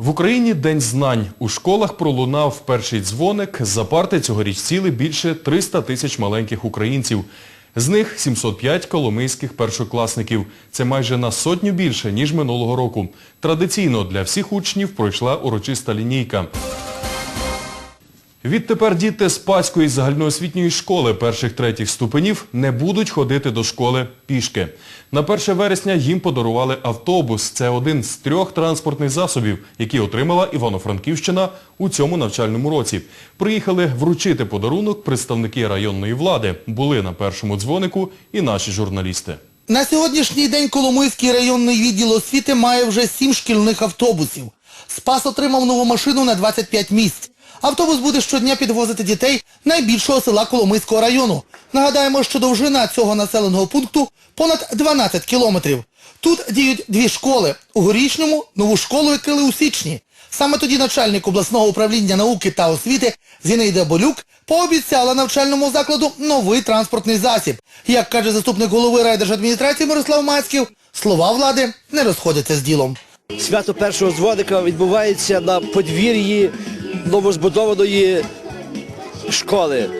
В Україні День знань. У школах пролунав перший дзвоник. За парти цьогоріч сіли більше 300 тисяч маленьких українців. З них 705 коломийських першокласників. Це майже на сотню більше, ніж минулого року. Традиційно для всіх учнів пройшла урочиста лінійка. Відтепер діти з Паської загальноосвітньої школи перших-третіх ступенів не будуть ходити до школи пішки. На 1 вересня їм подарували автобус. Це один з трьох транспортних засобів, які отримала Івано-Франківщина у цьому навчальному році. Приїхали вручити подарунок представники районної влади. Були на першому дзвонику і наші журналісти. На сьогоднішній день Коломийський районний відділ освіти має вже сім шкільних автобусів. Спас отримав нову машину на 25 місць. Автобус буде щодня підвозити дітей найбільшого села Коломийського району. Нагадаємо, що довжина цього населеного пункту понад 12 кілометрів. Тут діють дві школи. У Горішньому нову школу відкрили у січні. Саме тоді начальник обласного управління науки та освіти Зінаїда Болюк пообіцяла навчальному закладу новий транспортний засіб. Як каже заступник голови райдержадміністрації Мирослав Мацьків, слова влади не розходяться з ділом. Свято першого дзвоника відбувається на подвір'ї новозбудованої школи.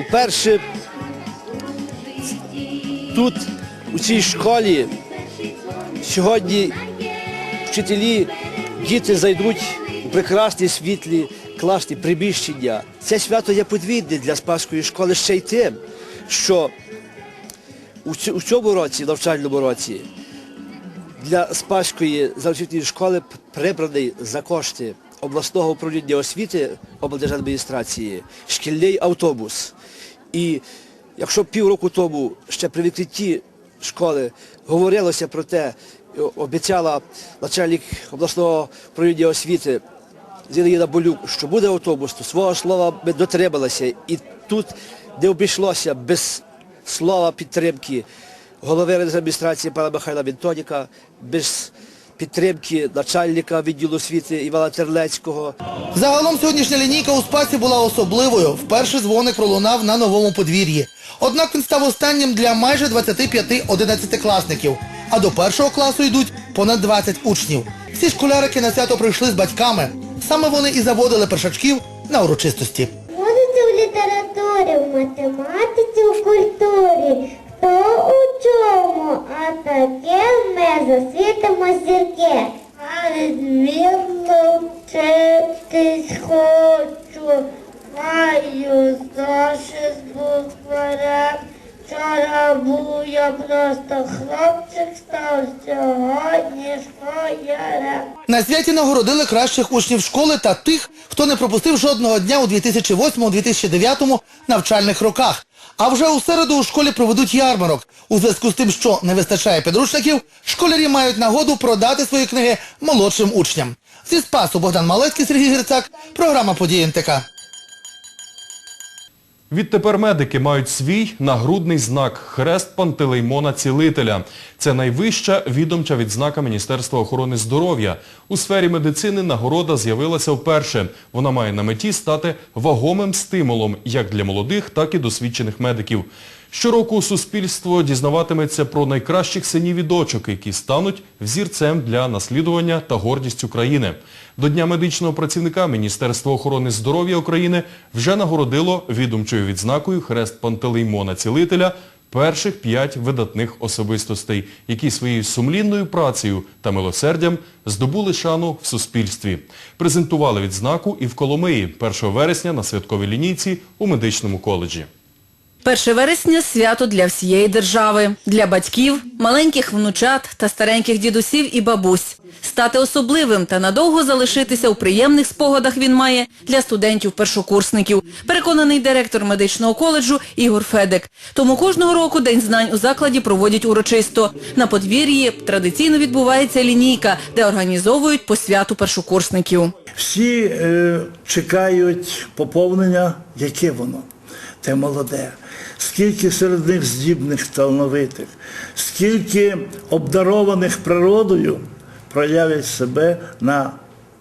Уперше тут, у цій школі, сьогодні вчителі, діти зайдуть у прекрасні світлі класні приміщення. Це свято є подвійне для Спаської школи ще й тим, що у цьому році, навчальному році, для Спаської загальноосвітньої школи прибраний за кошти обласного управління освіти облдержадміністрації шкільний автобус. І якщо півроку тому ще при відкритті школи говорилося про те, обіцяла начальник обласного управління освіти Зінаїда Болюк, що буде автобус, то свого слова ми дотрималися. І тут не обійшлося без слова підтримки голови адміністрації пана Михайла Вінтоніка, без підтримки начальника відділу освіти Івана Терлецького. Загалом сьогоднішня лінійка у спасі була особливою. Вперше дзвоник пролунав на новому подвір'ї. Однак він став останнім для майже 25 одинадцятикласників. А до першого класу йдуть понад 20 учнів. Всі школярики на свято прийшли з батьками. Саме вони і заводили першачків на урочистості. Будете в літературі, в математиці, в культурі. Хто у чому, а таке засвітимо зірки. А відмінно вчитись хочу, маю зошит з букварем. Вчора був я просто хлопчик, став сьогодні школярем. На святі нагородили кращих учнів школи та тих, хто не пропустив жодного дня у 2008-2009 навчальних роках. А вже у середу у школі проведуть ярмарок. У зв'язку з тим, що не вистачає підручників, школярі мають нагоду продати свої книги молодшим учням. Зі Спасу Богдан Малецький, Сергій Грицак, програма «Події НТК». Відтепер медики мають свій нагрудний знак Хрест Пантелеймона Цілителя. Це найвища відомча відзнака Міністерства охорони здоров'я. У сфері медицини нагорода з'явилася вперше. Вона має на меті стати вагомим стимулом як для молодих, так і досвідчених медиків. Щороку суспільство дізнаватиметься про найкращих синів і дочок, які стануть взірцем для наслідування та гордістю країни. До Дня медичного працівника Міністерство охорони здоров'я України вже нагородило відомчою відзнакою Хрест Пантелеймона Цілителя перших п'ять видатних особистостей, які своєю сумлінною працею та милосердям здобули шану в суспільстві. Презентували відзнаку і в Коломиї 1 вересня на святковій лінійці у медичному коледжі. 1 вересня – свято для всієї держави, для батьків, маленьких внучат та стареньких дідусів і бабусь. Стати особливим та надовго залишитися у приємних спогадах він має для студентів-першокурсників, переконаний директор медичного коледжу Ігор Федек. Тому кожного року День знань у закладі проводять урочисто. На подвір'ї традиційно відбувається лінійка, де організовують по святу першокурсників. Всі е, чекають поповнення, яке воно, те молоде. Скільки серед них здібних, талановитих, скільки обдарованих природою проявять себе на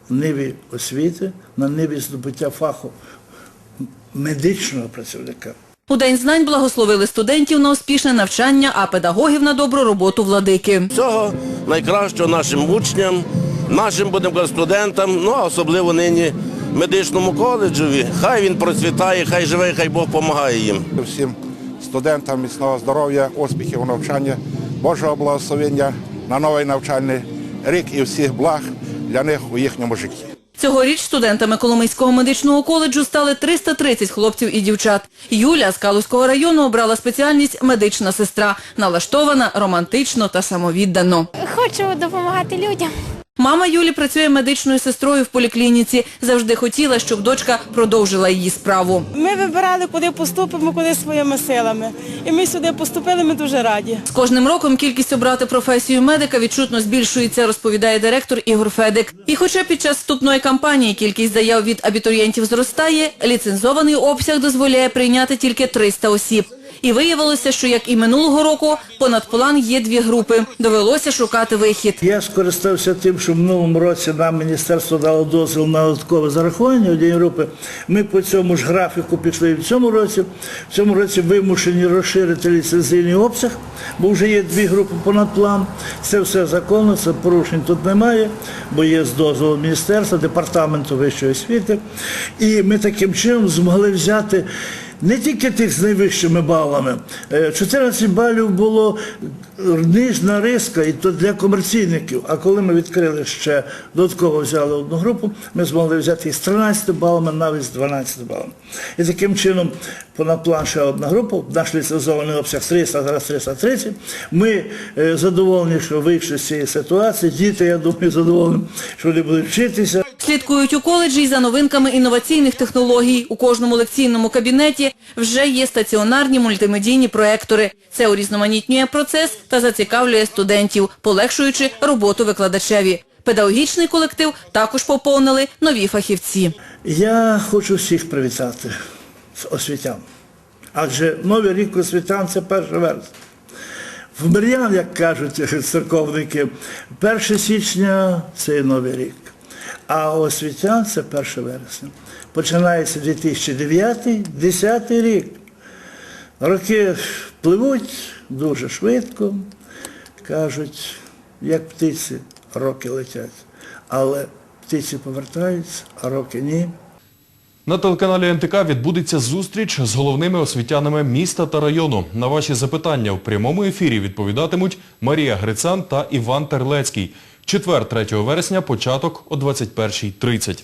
ниві освіти, на ниві здобуття фаху медичного працівника. У День знань благословили студентів на успішне навчання, а педагогів на добру роботу владики. Цього найкращого нашим учням нашим будемо студентам, ну а особливо нині медичному коледжові. Хай він процвітає, хай живе, хай Бог допомагає їм. всім студентам міцного здоров'я, успіхів у навчанні, Божого благословення на новий навчальний рік і всіх благ для них у їхньому житті. Цьогоріч студентами Коломийського медичного коледжу стали 330 хлопців і дівчат. Юля з Калузького району обрала спеціальність медична сестра, налаштована романтично та самовіддано. Хочу допомагати людям. Мама Юлі працює медичною сестрою в поліклініці. Завжди хотіла, щоб дочка продовжила її справу. Ми вибирали, куди поступимо, куди своїми силами. І ми сюди поступили, ми дуже раді. З кожним роком кількість обрати професію медика відчутно збільшується, розповідає директор Ігор Федик. І хоча під час вступної кампанії кількість заяв від абітурієнтів зростає, ліцензований обсяг дозволяє прийняти тільки 300 осіб. І виявилося, що як і минулого року, понад план є дві групи. Довелося шукати вихід. Я скористався тим, що в минулому році нам міністерство дало дозвіл на додаткове зарахування однієї групи. Ми по цьому ж графіку пішли в цьому році. В цьому році вимушені розширити ліцензійний обсяг, бо вже є дві групи понад план. Це все законно, це порушень тут немає, бо є з дозволу міністерства, департаменту вищої освіти. І ми таким чином змогли взяти. Не тільки тих з найвищими балами. Е, 14 балів було нижна риска, і то для комерційників. А коли ми відкрили ще додатково взяли одну групу, ми змогли взяти і з 13 балами, навіть з 12 балами. І таким чином, понад ще одна група, наш ліцензований обсяг 300, зараз 330. Ми е, задоволені, що вийшли з цієї ситуації. Діти, я думаю, задоволені, що вони будуть вчитися. Слідкують у коледжі й за новинками інноваційних технологій. У кожному лекційному кабінеті вже є стаціонарні мультимедійні проектори. Це урізноманітнює процес та зацікавлює студентів, полегшуючи роботу викладачеві. Педагогічний колектив також поповнили нові фахівці. Я хочу всіх привітати з освітян. Адже Новий рік освітян це 1 вересня. В Мир'ян, як кажуть церковники, 1 січня це Новий рік. А освітян це 1 вересня. Починається 2009-2010 рік. Роки пливуть дуже швидко, кажуть, як птиці, роки летять. Але птиці повертаються, а роки ні. На телеканалі НТК відбудеться зустріч з головними освітянами міста та району. На ваші запитання в прямому ефірі відповідатимуть Марія Грицан та Іван Терлецький. Четвер 3 вересня, початок о 21.30.